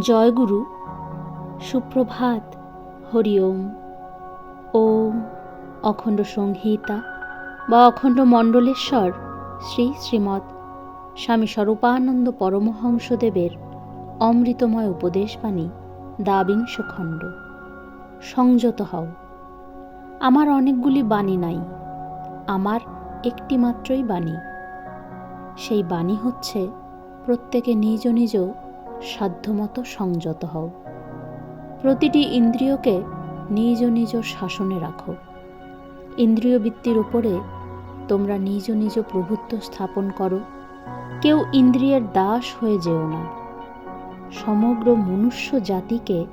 জয়গুরু, সুপ্রভাত, হরি ওম। ওম অখণ্ড সংহিতা বা অখণ্ড মণ্ডলেশ্বর শ্রী শ্রীমৎ স্বামী স্বরূপানন্দ পরমহংসদেবের অমৃতময় উপদেশবাণী দাবিংশ খণ্ড। সংযত হও। আমার অনেকগুলি বাণী নাই, আমার একটি মাত্রই বাণী। সেই বাণী হচ্ছে, প্রত্যেকে নিজ নিজ সাধ্যমতো সংযত হও। প্রতিটি ইন্দ্রিয়কে নিজ নিজ শাসনে রাখো। ইন্দ্রিয় বৃত্তির উপরে তোমরা নিজ নিজ প্রভুত্ব স্থাপন করো। কেউ ইন্দ্রিয়ের দাস হয়ে যেও না। সমগ্র মনুষ্য জাতিকে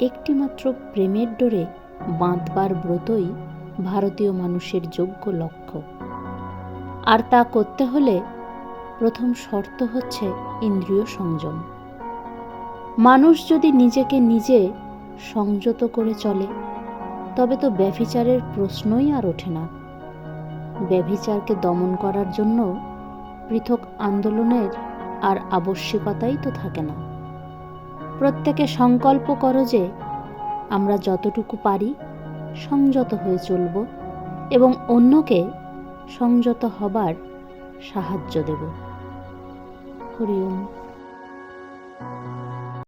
একটিমাত্র প্রেমের ডোরে বাঁধবার ব্রতই ভারতীয় মানুষের যোগ্য লক্ষ্য। আর তা করতে হলে প্রথম শর্ত হচ্ছে ইন্দ্রিয় সংযম। মানুষ যদি নিজেকে নিজে সংযত করে চলে, তবে তো ব্যভিচারের প্রশ্নই আর ওঠে না। ব্যভিচারকে দমন করার জন্য পৃথক আন্দোলনের আর আবশ্যকতাই তো থাকে না। প্রত্যেকে সংকল্প করো যে আমরা যতটুকু পারি সংযত হয়ে চলব এবং অন্যকে সংযত হবার সাহায্য দেব। হরি ওম।